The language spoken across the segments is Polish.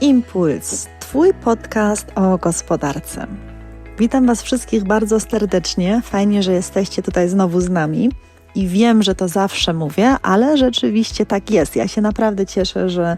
Impuls, Twój podcast o gospodarce. Witam Was wszystkich bardzo serdecznie. Fajnie, że jesteście tutaj znowu z nami. I wiem, że to zawsze mówię, ale rzeczywiście tak jest. Ja się naprawdę cieszę, że,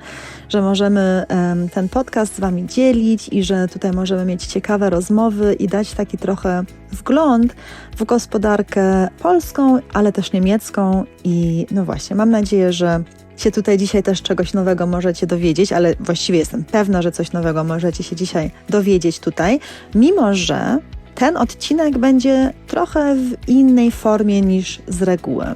że możemy ten podcast z Wami dzielić i że tutaj możemy mieć ciekawe rozmowy i dać taki trochę wgląd w gospodarkę polską, ale też niemiecką. I no właśnie, mam nadzieję, że się tutaj dzisiaj też czegoś nowego możecie dowiedzieć, ale właściwie jestem pewna, że coś nowego możecie się dzisiaj dowiedzieć tutaj, mimo że ten odcinek będzie trochę w innej formie niż z reguły.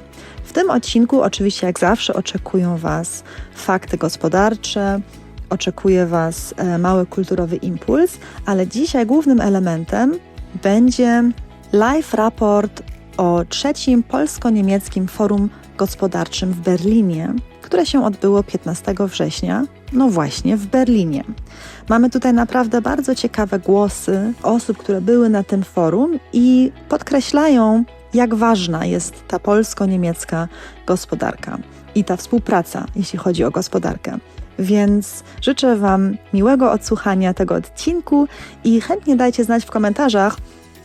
W tym odcinku, oczywiście, jak zawsze, oczekują Was fakty gospodarcze, oczekuje Was e, mały kulturowy impuls, ale dzisiaj głównym elementem będzie live raport o trzecim polsko-niemieckim forum gospodarczym w Berlinie, które się odbyło 15 września, no właśnie w Berlinie. Mamy tutaj naprawdę bardzo ciekawe głosy osób, które były na tym forum i podkreślają, jak ważna jest ta polsko-niemiecka gospodarka i ta współpraca, jeśli chodzi o gospodarkę. Więc życzę Wam miłego odsłuchania tego odcinku i chętnie dajcie znać w komentarzach,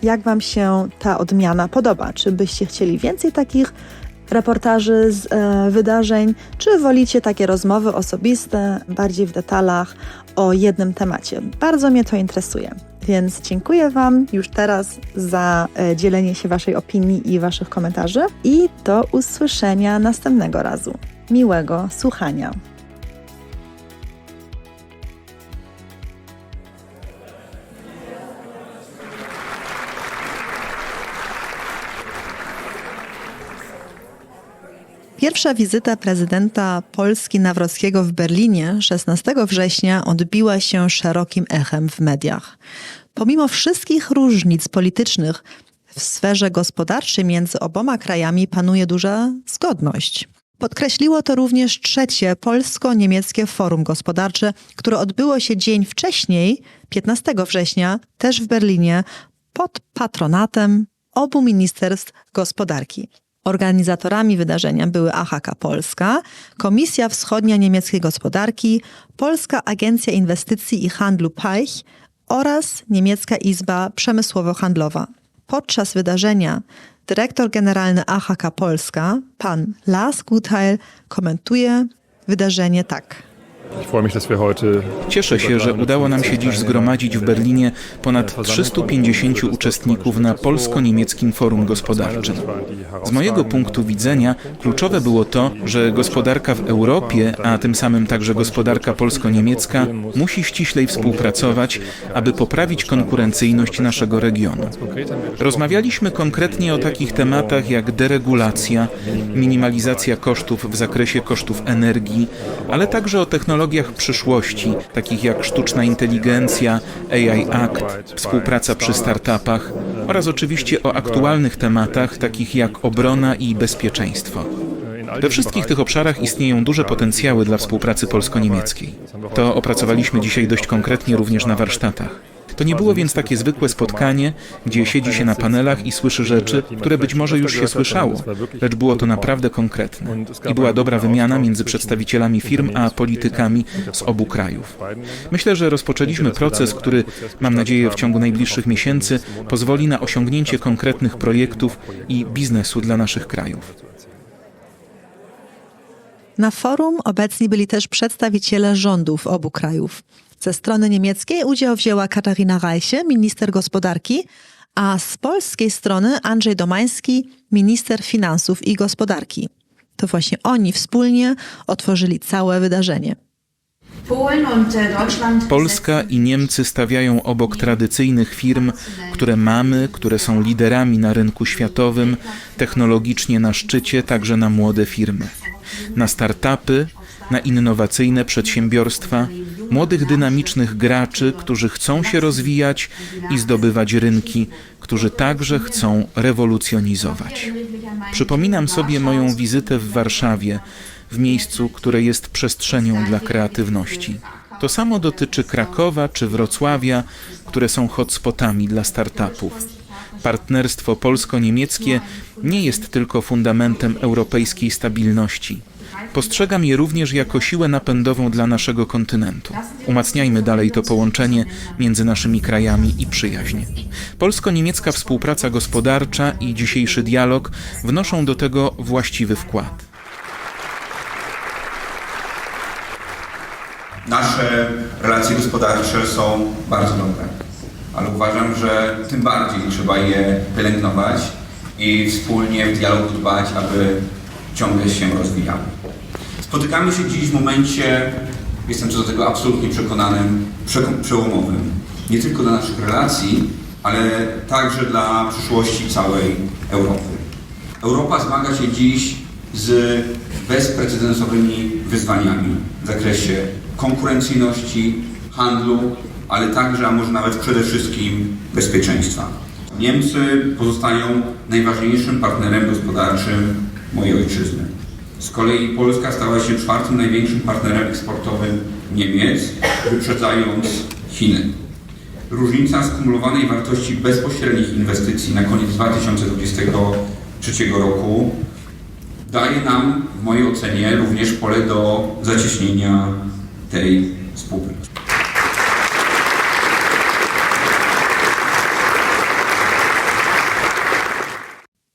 jak Wam się ta odmiana podoba. Czy byście chcieli więcej takich reportaży z e, wydarzeń, czy wolicie takie rozmowy osobiste, bardziej w detalach o jednym temacie. Bardzo mnie to interesuje. Więc dziękuję Wam już teraz za e, dzielenie się Waszej opinii i Waszych komentarzy i do usłyszenia następnego razu. Miłego słuchania. Pierwsza wizyta prezydenta Polski Nawrockiego w Berlinie 16 września odbiła się szerokim echem w mediach. Pomimo wszystkich różnic politycznych w sferze gospodarczej między oboma krajami panuje duża zgodność. Podkreśliło to również trzecie polsko-niemieckie forum gospodarcze, które odbyło się dzień wcześniej, 15 września, też w Berlinie, pod patronatem obu ministerstw gospodarki. Organizatorami wydarzenia były AHK Polska, Komisja Wschodnia Niemieckiej Gospodarki, Polska Agencja Inwestycji i Handlu PAICH oraz Niemiecka Izba Przemysłowo-Handlowa. Podczas wydarzenia dyrektor generalny AHK Polska, pan Lars Gutheil, komentuje wydarzenie tak. Cieszę się, że udało nam się dziś zgromadzić w Berlinie ponad 350 uczestników na polsko-niemieckim forum gospodarczym. Z mojego punktu widzenia kluczowe było to, że gospodarka w Europie, a tym samym także gospodarka polsko-niemiecka musi ściślej współpracować, aby poprawić konkurencyjność naszego regionu. Rozmawialiśmy konkretnie o takich tematach jak deregulacja, minimalizacja kosztów w zakresie kosztów energii, ale także o technologii technologiach przyszłości, takich jak sztuczna inteligencja, AI Act, współpraca przy startupach oraz oczywiście o aktualnych tematach, takich jak obrona i bezpieczeństwo. We wszystkich tych obszarach istnieją duże potencjały dla współpracy polsko-niemieckiej. To opracowaliśmy dzisiaj dość konkretnie również na warsztatach. To nie było więc takie zwykłe spotkanie, gdzie siedzi się na panelach i słyszy rzeczy, które być może już się słyszało, lecz było to naprawdę konkretne. I była dobra wymiana między przedstawicielami firm a politykami z obu krajów. Myślę, że rozpoczęliśmy proces, który, mam nadzieję, w ciągu najbliższych miesięcy pozwoli na osiągnięcie konkretnych projektów i biznesu dla naszych krajów. Na forum obecni byli też przedstawiciele rządów obu krajów. Ze strony niemieckiej udział wzięła Katarina Reiche, minister gospodarki, a z polskiej strony Andrzej Domański, minister finansów i gospodarki. To właśnie oni wspólnie otworzyli całe wydarzenie. Polska i Niemcy stawiają obok tradycyjnych firm, które mamy, które są liderami na rynku światowym, technologicznie na szczycie, także na młode firmy. Na startupy, na innowacyjne przedsiębiorstwa, młodych dynamicznych graczy, którzy chcą się rozwijać i zdobywać rynki, którzy także chcą rewolucjonizować. Przypominam sobie moją wizytę w Warszawie, w miejscu, które jest przestrzenią dla kreatywności. To samo dotyczy Krakowa czy Wrocławia, które są hotspotami dla startupów. Partnerstwo polsko-niemieckie nie jest tylko fundamentem europejskiej stabilności postrzegam je również jako siłę napędową dla naszego kontynentu. Umacniajmy dalej to połączenie między naszymi krajami i przyjaźń. Polsko-niemiecka współpraca gospodarcza i dzisiejszy dialog wnoszą do tego właściwy wkład. Nasze relacje gospodarcze są bardzo dobre, ale uważam, że tym bardziej trzeba je pielęgnować i wspólnie w dialogu dbać, aby ciągle się rozwijały. Spotykamy się dziś w momencie, jestem co do tego absolutnie przekonanym, przeko- przełomowym. Nie tylko dla naszych relacji, ale także dla przyszłości całej Europy. Europa zmaga się dziś z bezprecedensowymi wyzwaniami w zakresie konkurencyjności, handlu, ale także, a może nawet przede wszystkim bezpieczeństwa. Niemcy pozostają najważniejszym partnerem gospodarczym mojej ojczyzny. Z kolei Polska stała się czwartym największym partnerem eksportowym Niemiec, wyprzedzając Chiny. Różnica skumulowanej wartości bezpośrednich inwestycji na koniec 2023 roku daje nam, w mojej ocenie, również pole do zacieśnienia tej współpracy.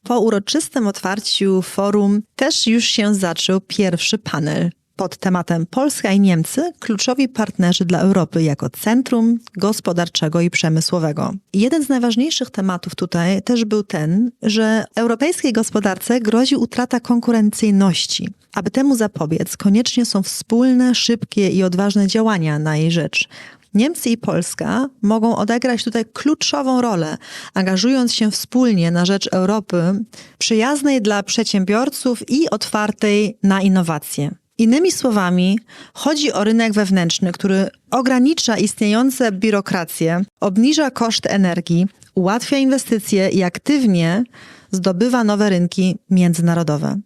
Po uroczystym otwarciu forum też już się zaczął pierwszy panel pod tematem Polska i Niemcy kluczowi partnerzy dla Europy jako centrum gospodarczego i przemysłowego. Jeden z najważniejszych tematów tutaj też był ten, że europejskiej gospodarce grozi utrata konkurencyjności. Aby temu zapobiec, koniecznie są wspólne, szybkie i odważne działania na jej rzecz. Niemcy i Polska mogą odegrać tutaj kluczową rolę, angażując się wspólnie na rzecz Europy przyjaznej dla przedsiębiorców i otwartej na innowacje. Innymi słowami, chodzi o rynek wewnętrzny, który ogranicza istniejące biurokracje, obniża koszty energii, ułatwia inwestycje i aktywnie zdobywa nowe rynki międzynarodowe.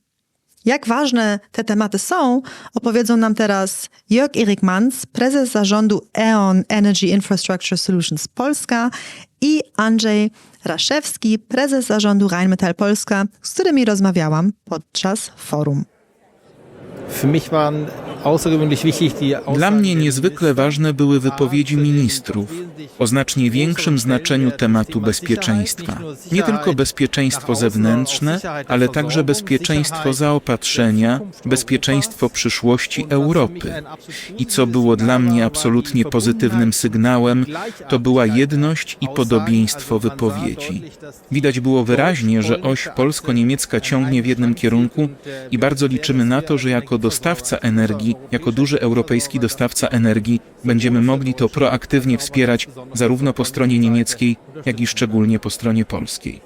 Jak ważne te tematy są, opowiedzą nam teraz Jörg Erik Mans, prezes zarządu E.ON Energy Infrastructure Solutions Polska i Andrzej Raszewski, prezes zarządu Rheinmetall Polska, z którymi rozmawiałam podczas forum. Für mich waren Dla mnie niezwykle ważne były wypowiedzi ministrów o znacznie większym znaczeniu tematu bezpieczeństwa. Nie tylko bezpieczeństwo zewnętrzne, ale także bezpieczeństwo zaopatrzenia, bezpieczeństwo przyszłości Europy. I co było dla mnie absolutnie pozytywnym sygnałem, to była jedność i podobieństwo wypowiedzi. Widać było wyraźnie, że oś polsko-niemiecka ciągnie w jednym kierunku i bardzo liczymy na to, że jako dostawca energii, jako duży europejski dostawca energii, będziemy mogli to proaktywnie wspierać zarówno po stronie niemieckiej, jak i szczególnie po stronie polskiej.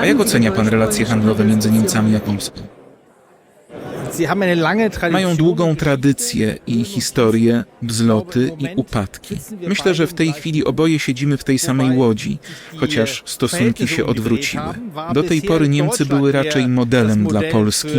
A jak ocenia pan relacje handlowe między Niemcami a Polską? Mają długą tradycję i historię, wzloty i upadki. Myślę, że w tej chwili oboje siedzimy w tej samej łodzi, chociaż stosunki się odwróciły. Do tej pory Niemcy były raczej modelem dla Polski,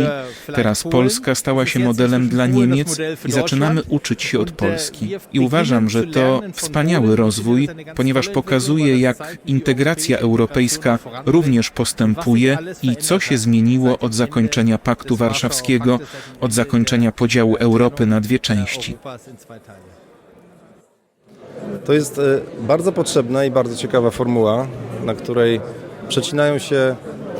teraz Polska stała się modelem dla Niemiec i zaczynamy uczyć się od Polski. I uważam, że to wspaniały rozwój, ponieważ pokazuje, jak integracja europejska również postępuje i co się zmieniło od zakończenia Paktu Warszawskiego, od zakończenia podziału Europy na dwie części. To jest e, bardzo potrzebna i bardzo ciekawa formuła, na której przecinają się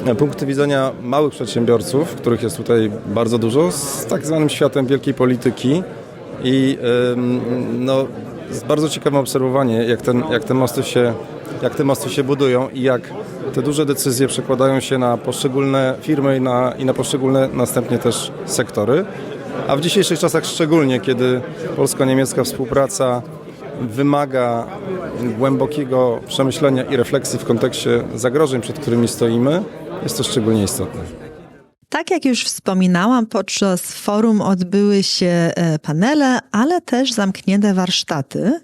e, punkty widzenia małych przedsiębiorców, których jest tutaj bardzo dużo, z tak zwanym światem wielkiej polityki i no, jest bardzo ciekawe obserwowanie, jak, ten, jak, te mosty się, jak te mosty się budują i jak te duże decyzje przekładają się na poszczególne firmy i na, i na poszczególne następnie też sektory. A w dzisiejszych czasach szczególnie, kiedy polsko-niemiecka współpraca wymaga głębokiego przemyślenia i refleksji w kontekście zagrożeń, przed którymi stoimy, jest to szczególnie istotne. Tak jak już wspominałam, podczas forum odbyły się e, panele, ale też zamknięte warsztaty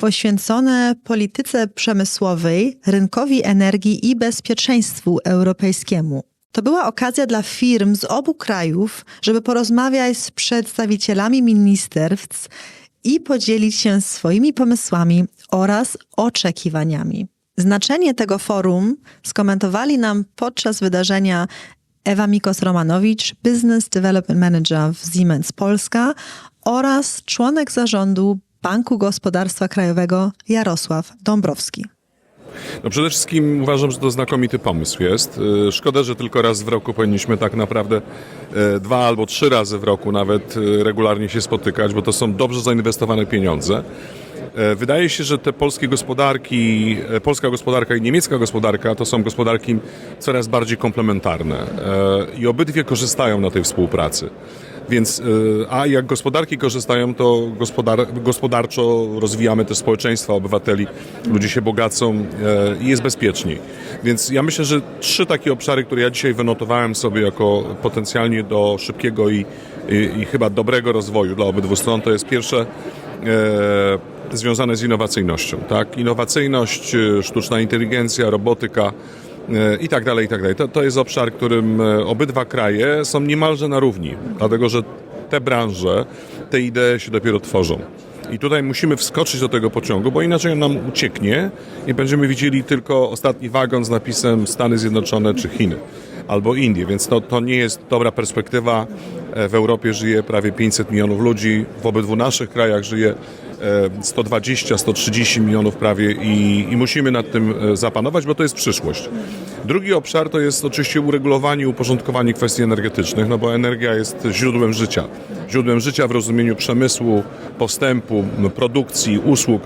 poświęcone polityce przemysłowej, rynkowi energii i bezpieczeństwu europejskiemu. To była okazja dla firm z obu krajów, żeby porozmawiać z przedstawicielami ministerstw i podzielić się swoimi pomysłami oraz oczekiwaniami. Znaczenie tego forum skomentowali nam podczas wydarzenia Ewa Mikos-Romanowicz, Business Development Manager w Siemens Polska oraz członek zarządu Banku Gospodarstwa Krajowego Jarosław Dąbrowski. No przede wszystkim uważam, że to znakomity pomysł jest. Y, Szkoda, że tylko raz w roku powinniśmy tak naprawdę e, dwa albo trzy razy w roku nawet e, regularnie się spotykać, bo to są dobrze zainwestowane pieniądze. Wydaje się, że te polskie gospodarki, polska gospodarka i niemiecka gospodarka to są gospodarki coraz bardziej komplementarne i obydwie korzystają na tej współpracy. Więc, y, a jak gospodarki korzystają, to gospodar, gospodarczo rozwijamy też społeczeństwa obywateli, ludzie się bogacą e, i jest bezpieczniej. Więc ja myślę, że trzy takie obszary, które ja dzisiaj wynotowałem sobie jako potencjalnie do szybkiego i, i, i chyba dobrego rozwoju dla obydwu stron, to jest pierwsze e, związane z innowacyjnością. Tak? Innowacyjność, e, sztuczna inteligencja, robotyka, e, i tak dalej, i tak dalej. To, to jest obszar, którym e, obydwa kraje są niemalże na równi, dlatego że te branże, te idee się dopiero tworzą. I tutaj musimy wskoczyć do tego pociągu, bo inaczej on nam ucieknie i będziemy widzieli tylko ostatni wagon z napisem Stany Zjednoczone czy Chiny albo Indie, więc to, to nie jest dobra perspektywa. E, W Europie żyje prawie 500 milionów ludzi, w obydwu naszych krajach żyje e, 120-130 milionów prawie i, i musimy nad tym e, zapanować, bo to jest przyszłość. Drugi obszar to jest oczywiście uregulowanie i uporządkowanie kwestii energetycznych, no bo energia jest źródłem życia. Źródłem życia w rozumieniu przemysłu, postępu, produkcji, usług,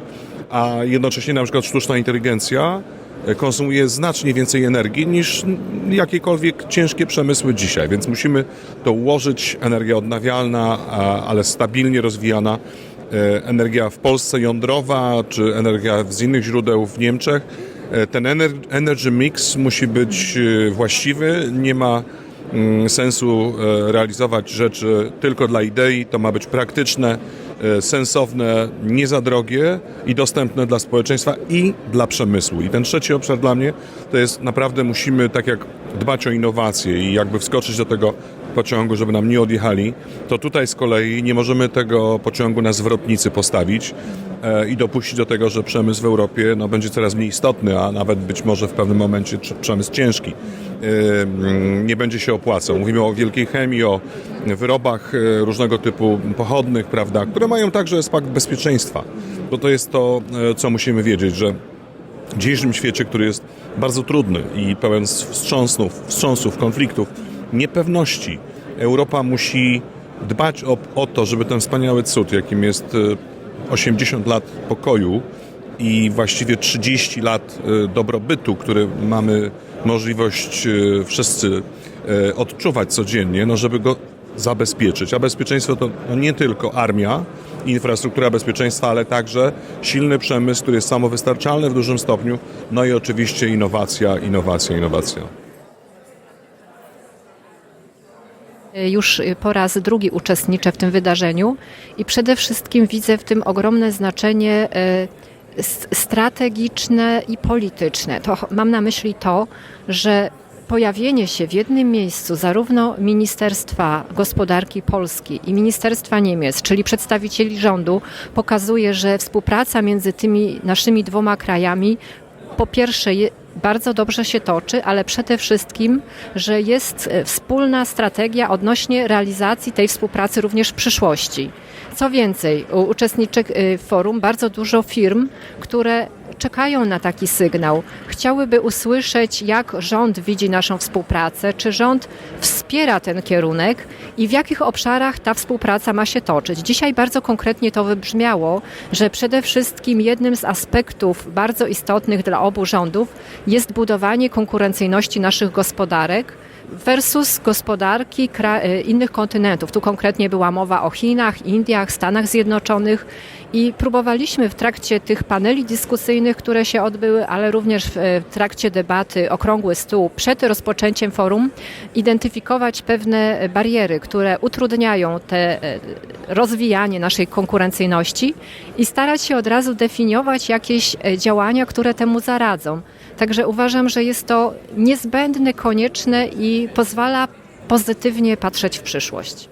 a jednocześnie na przykład sztuczna inteligencja e, konsumuje znacznie więcej energii niż jakiekolwiek ciężkie przemysły dzisiaj, więc musimy to ułożyć. Energia odnawialna, ale stabilnie rozwijana. E, Energia w Polsce jądrowa, czy energia z innych źródeł w Niemczech. E, Ten ener- energy mix musi być e, właściwy. Nie ma mm, sensu realizować rzeczy tylko dla idei. To ma być praktyczne, sensowne, nie za drogie i dostępne dla społeczeństwa i dla przemysłu. I ten trzeci obszar dla mnie to jest naprawdę musimy tak jak dbać o innowacje i jakby wskoczyć do tego pociągu, żeby nam nie odjechali, to tutaj z kolei nie możemy tego pociągu na zwrotnicy postawić e, i dopuścić do tego, że przemysł w Europie no, będzie coraz mniej istotny, a nawet być może w pewnym momencie przemysł ciężki e, mm, nie będzie się opłacał. Mówimy o wielkiej chemii, o wyrobach e, różnego typu pochodnych, prawda, które mają także aspekt bezpieczeństwa, bo to jest to, co musimy wiedzieć, że w dzisiejszym świecie, który jest bardzo trudny i pełen wstrząsów, wstrząsów, konfliktów, niepewności, Europa musi dbać o, o to, żeby ten wspaniały cud, jakim jest e, 80 lat pokoju i właściwie 30 lat e, dobrobytu, który mamy możliwość e, wszyscy e, odczuwać codziennie, no żeby go zabezpieczyć. A bezpieczeństwo to no nie tylko armia, infrastruktura bezpieczeństwa, ale także silny przemysł, który jest samowystarczalny w dużym stopniu, no i oczywiście innowacja, innowacja, innowacja. Już po raz drugi uczestniczę w tym wydarzeniu i przede wszystkim widzę w tym ogromne znaczenie s- strategiczne i polityczne. To mam na myśli to, że pojawienie się w jednym miejscu zarówno Ministerstwa Gospodarki Polski i Ministerstwa Niemiec, czyli przedstawicieli rządu, pokazuje, że współpraca między tymi naszymi dwoma krajami po pierwsze bardzo dobrze się toczy, ale przede wszystkim, że jest e, wspólna strategia odnośnie realizacji tej współpracy również w przyszłości. Co więcej, u uczestniczek e, forum bardzo dużo firm, które czekają na taki sygnał. Chciałyby usłyszeć, jak rząd widzi naszą współpracę, czy rząd wspiera ten kierunek i w jakich obszarach ta współpraca ma się toczyć. Dzisiaj bardzo konkretnie to wybrzmiało, że przede wszystkim jednym z aspektów bardzo istotnych dla obu rządów jest budowanie konkurencyjności naszych gospodarek versus gospodarki e, innych kontynentów. Tu konkretnie była mowa o Chinach, Indiach, Stanach Zjednoczonych i próbowaliśmy w trakcie tych paneli dyskusyjnych, które się odbyły, ale również w e, trakcie debaty okrągły stół przed rozpoczęciem forum, identyfikować pewne bariery, które utrudniają te e, rozwijanie naszej konkurencyjności i starać się od razu definiować jakieś działania, które temu zaradzą. Także uważam, że jest to niezbędne, konieczne i pozwala pozytywnie patrzeć w przyszłość.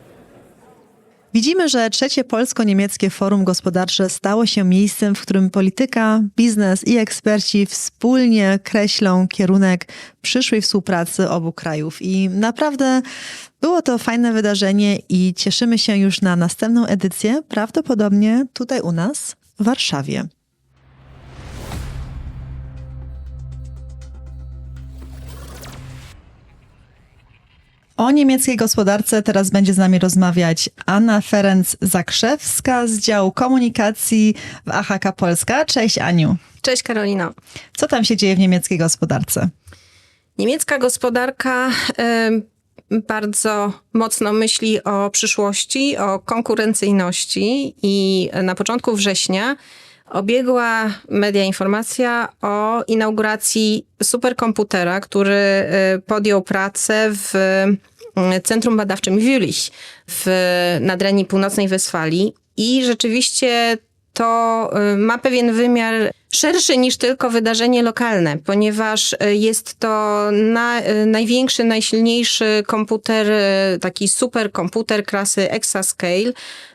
Widzimy, że trzecie polsko-niemieckie forum gospodarcze stało się miejscem, w którym polityka, biznes i eksperci wspólnie kreślą kierunek przyszłej współpracy obu krajów. I naprawdę było to fajne wydarzenie i cieszymy się już na następną edycję, prawdopodobnie tutaj u nas w Warszawie. O niemieckiej gospodarce teraz będzie z nami rozmawiać Anna Ferenc-Zakrzewska z działu komunikacji w AHK Polska. Cześć Aniu. Cześć Karolina. Co tam się dzieje w niemieckiej gospodarce? Niemiecka gospodarka em, bardzo mocno myśli o przyszłości, o konkurencyjności i na początku września obiegła media informacja o inauguracji superkomputera, który e, podjął pracę w Centrum Badawczym Jülich w nadrenii północnej Westfalii i rzeczywiście to y, ma pewien wymiar szerszy niż tylko wydarzenie lokalne, ponieważ y, jest to na, y, największy, najsilniejszy komputer, taki superkomputer klasy Exascale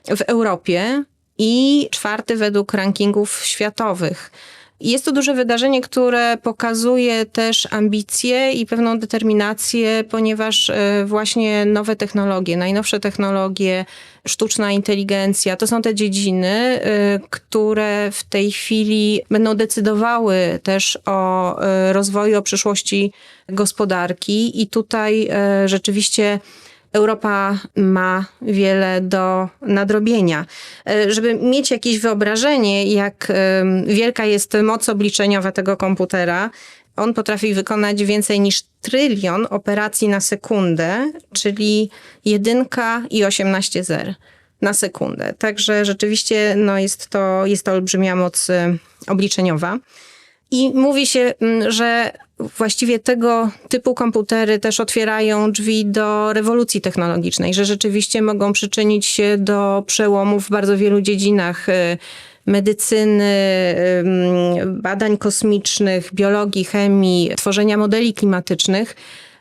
w Europie i czwarty według rankingów światowych. Jest to duże wydarzenie, które pokazuje też ambicje i pewną determinację, ponieważ e, właśnie nowe technologie, najnowsze technologie, sztuczna inteligencja, to są te dziedziny, e, które w tej chwili będą decydowały też o e, rozwoju, o przyszłości gospodarki. I tutaj rzeczywiście Europa ma wiele do nadrobienia. E, Żeby mieć jakieś wyobrażenie, jak em, wielka jest moc obliczeniowa tego komputera, on potrafi wykonać więcej niż trylion operacji na sekundę, czyli jedynka i 18 zer na sekundę. Także rzeczywiście no jest, to, jest to olbrzymia moc e, obliczeniowa. I mówi się, mm, że właściwie tego typu komputery też otwierają drzwi do rewolucji technologicznej, że rzeczywiście mogą przyczynić się do przełomów w bardzo wielu dziedzinach y, medycyny, badań kosmicznych, biologii, chemii, tworzenia modeli klimatycznych.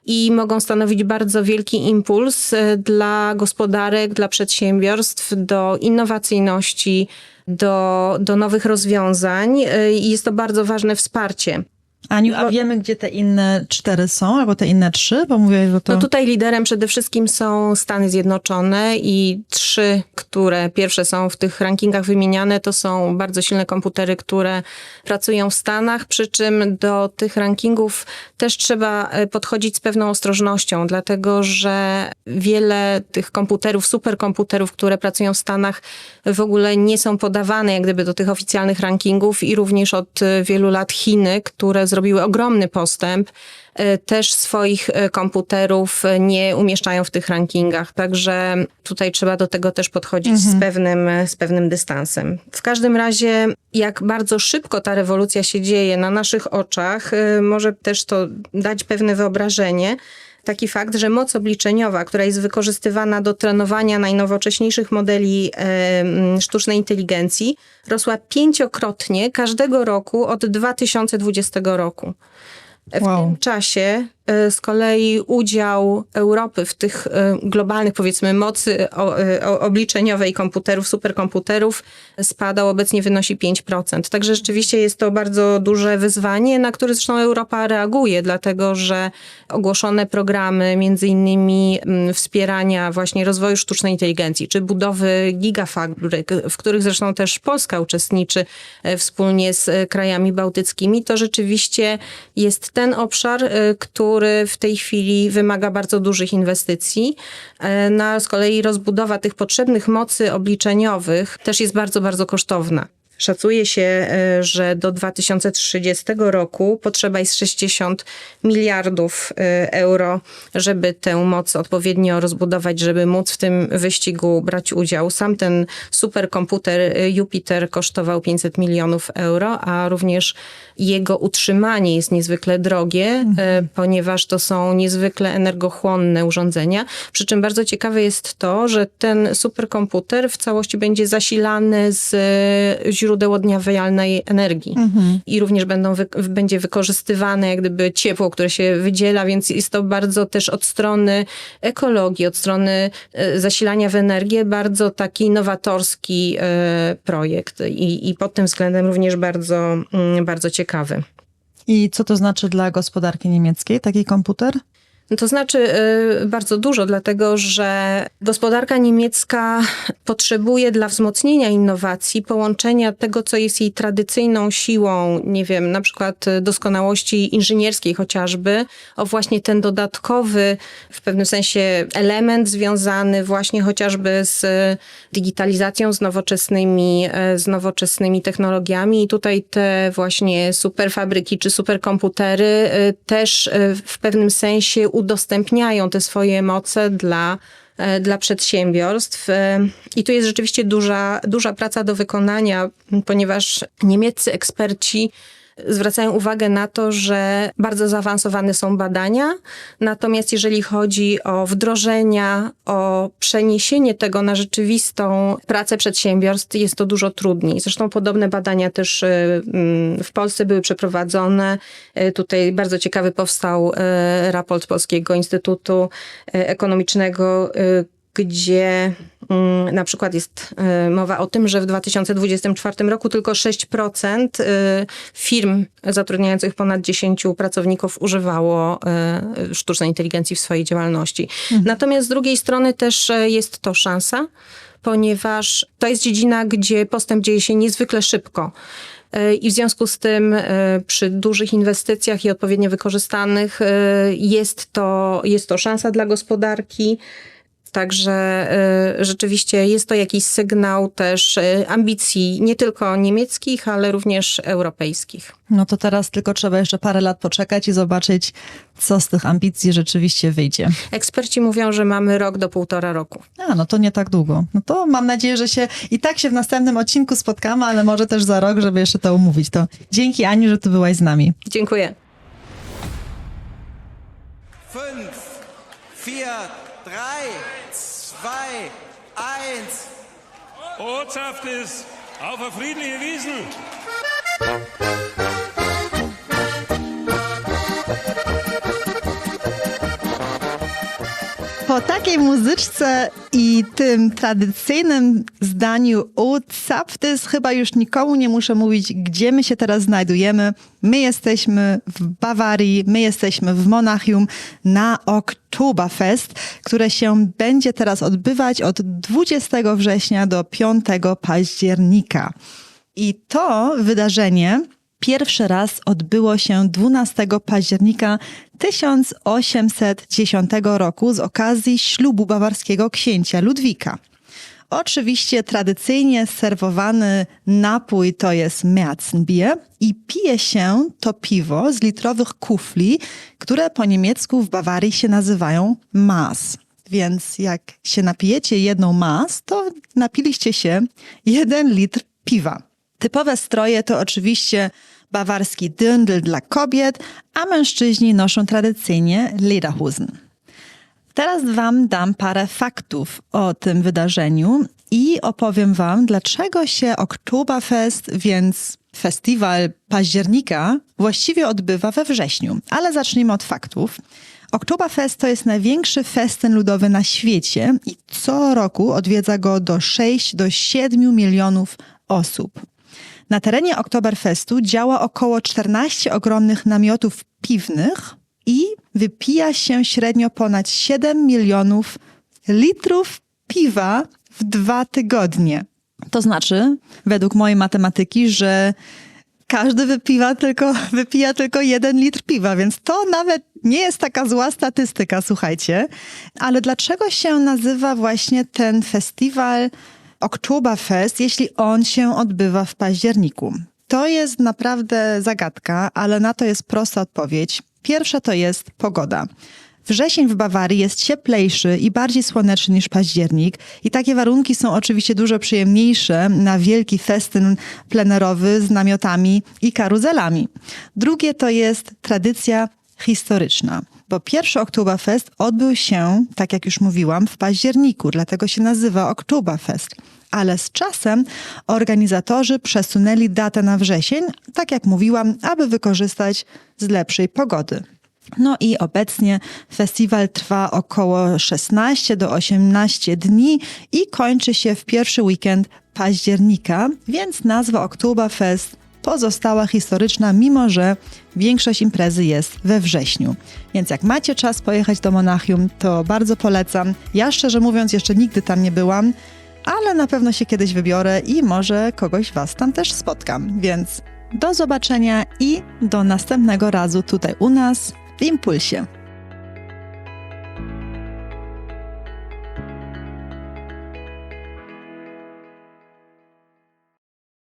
I mogą stanowić bardzo wielki impuls y, dla gospodarek, dla przedsiębiorstw, do innowacyjności, do, do nowych rozwiązań. Y, I jest to bardzo ważne wsparcie. Aniu, a wiemy, gdzie te inne cztery są, albo te inne trzy? Bo mówię, że to... No tutaj liderem przede wszystkim są Stany Zjednoczone i trzy, które pierwsze są w tych rankingach wymieniane, to są bardzo silne komputery, które pracują w Stanach, przy czym do tych rankingów też trzeba e, podchodzić z pewną ostrożnością, dlatego że wiele tych komputerów, superkomputerów, które pracują w Stanach w ogóle nie są podawane jak gdyby do tych oficjalnych rankingów i również od e, wielu lat Chiny, które zrobiły ogromny postęp, e, też swoich e, komputerów e, nie umieszczają w tych rankingach. Także tutaj trzeba do tego też podchodzić z, pewnym, z pewnym dystansem. W każdym razie, jak bardzo szybko ta rewolucja się dzieje na naszych oczach, może też to dać pewne wyobrażenie. Taki fakt, że moc obliczeniowa, która jest wykorzystywana do trenowania najnowocześniejszych modeli sztucznej inteligencji, rosła pięciokrotnie każdego roku od 2020 roku. W Wow. tym czasie z kolei udział Europy w tych e, globalnych, powiedzmy, mocy o- obliczeniowej komputerów, superkomputerów spadał, obecnie wynosi 5%. Także rzeczywiście jest to bardzo duże wyzwanie, na które zresztą Europa reaguje, dlatego że ogłoszone programy, między innymi mm, wspierania właśnie rozwoju sztucznej inteligencji, czy budowy gigafabryk, w których zresztą też Polska uczestniczy e, wspólnie z e, krajami bałtyckimi, to rzeczywiście jest ten obszar, e, który w tej chwili wymaga bardzo dużych inwestycji. E, Na z kolei rozbudowa tych potrzebnych mocy obliczeniowych też jest bardzo, bardzo kosztowna. Szacuje się, e, że do 2030 roku potrzeba jest 60 miliardów e, euro, żeby tę moc odpowiednio rozbudować, żeby móc w tym wyścigu brać udział. Sam ten superkomputer e, Jupiter kosztował 500 milionów euro, a również jego utrzymanie jest niezwykle drogie, e, ponieważ to są niezwykle energochłonne urządzenia. Przy czym bardzo ciekawe jest to, że ten superkomputer w całości będzie zasilany z źródeł źródeł odnawialnej energii. I również będą wy, będzie wykorzystywane jak gdyby ciepło, które się wydziela, więc jest to bardzo też od strony ekologii, od strony e, zasilania w energię, bardzo taki nowatorski e, projekt i, i pod tym względem również bardzo, mm, bardzo ciekawy. I co to znaczy dla gospodarki niemieckiej taki komputer? To znaczy y, bardzo dużo, dlatego że gospodarka niemiecka potrzebuje dla wzmocnienia innowacji połączenia tego, co jest jej tradycyjną siłą, nie wiem, na przykład doskonałości inżynierskiej chociażby, o właśnie ten dodatkowy, w pewnym sensie element związany właśnie chociażby z digitalizacją, z nowoczesnymi, y, z nowoczesnymi technologiami. I tutaj te właśnie superfabryki czy superkomputery y, też y, w pewnym sensie udostępniają te swoje moce dla, e, dla przedsiębiorstw. E, I tu jest rzeczywiście duża, duża praca do wykonania, ponieważ niemieccy eksperci zwracają uwagę na to, że bardzo zaawansowane są badania, natomiast jeżeli chodzi o wdrożenia, o przeniesienie tego na rzeczywistą pracę przedsiębiorstw, jest to dużo trudniej. Zresztą podobne badania też y, mm, w Polsce były przeprowadzone. Y, Tutaj bardzo ciekawy powstał y, raport Polskiego Instytutu Ekonomicznego, gdzie na przykład jest y, mowa o tym, że w 2024 roku tylko 6% y, firm zatrudniających ponad 10 pracowników używało y, sztucznej inteligencji w swojej działalności. Natomiast z drugiej strony też jest to szansa, ponieważ to jest dziedzina, gdzie postęp dzieje się niezwykle szybko. I w związku z tym przy dużych inwestycjach i odpowiednio wykorzystanych jest to, jest to szansa dla gospodarki. Także y, rzeczywiście jest to jakiś sygnał też y, ambicji nie tylko niemieckich, ale również europejskich. No to teraz tylko trzeba jeszcze parę lat poczekać i zobaczyć, co z tych ambicji rzeczywiście wyjdzie. Eksperci mówią, że mamy rok do półtora roku. A, no to nie tak długo. No to mam nadzieję, że się i tak się w następnym odcinku spotkamy, ale może też za rok, żeby jeszcze to umówić. To dzięki Ani, że tu byłaś z nami. Dziękuję. Fünf, vier, drei, zwei, eins. Ortschaft ist auf eine friedliche Wiesen. Po takiej muzyczce i tym tradycyjnym zdaniu Uzaptys chyba już nikomu nie muszę mówić, gdzie my się teraz znajdujemy. My jesteśmy w Bawarii, my jesteśmy w Monachium na Oktoberfest, które się będzie teraz odbywać od 20 września do 5 października. I to wydarzenie pierwszy raz odbyło się 12 października 1810 roku z okazji ślubu bawarskiego księcia Ludwika. Oczywiście tradycyjnie serwowany napój to jest Märzenbier i pije się to piwo z litrowych kufli, które po niemiecku w Bawarii się nazywają Maß. Więc jak się napijecie jedną Maß, to napiliście się jeden litr piwa. Typowe stroje to oczywiście bawarski dyndl dla kobiet, a mężczyźni noszą tradycyjnie lederhosen. Teraz Wam dam parę faktów o tym wydarzeniu i opowiem Wam, dlaczego się Oktoberfest, więc festiwal października, właściwie odbywa we wrześniu. Ale zacznijmy od faktów. Oktoberfest to jest największy festyn ludowy na świecie i co roku odwiedza go do 6 do 7 milionów osób. Na terenie Oktoberfestu działa około 14 ogromnych namiotów piwnych i wypija się średnio ponad 7 milionów litrów piwa w dwa tygodnie. To znaczy, według mojej matematyki, że każdy wypiwa tylko, wypija tylko jeden litr piwa, więc to nawet nie jest taka zła statystyka, słuchajcie. Ale dlaczego się nazywa właśnie ten festiwal Oktoberfest, jeśli on się odbywa w październiku? To jest naprawdę zagadka, ale na to jest prosta odpowiedź. Pierwsza to jest pogoda. Wrzesień w Bawarii jest cieplejszy i bardziej słoneczny niż październik i takie warunki są oczywiście dużo przyjemniejsze na wielki festyn plenerowy z namiotami i karuzelami. Drugie to jest tradycja historyczna. Bo pierwszy Oktoberfest odbył się, tak jak już mówiłam, w październiku, dlatego się nazywa Oktoberfest. Ale z czasem organizatorzy przesunęli datę na wrzesień, tak jak mówiłam, aby wykorzystać z lepszej pogody. No i obecnie festiwal trwa około 16 do 18 dni i kończy się w pierwszy weekend października, więc nazwa Oktoberfest pozostała historyczna, mimo że większość imprezy jest we wrześniu. Więc jak macie czas pojechać do Monachium, to bardzo polecam. Ja szczerze mówiąc jeszcze nigdy tam nie byłam, ale na pewno się kiedyś wybiorę i może kogoś was tam też spotkam. Więc do zobaczenia i do następnego razu tutaj u nas w Impulsie.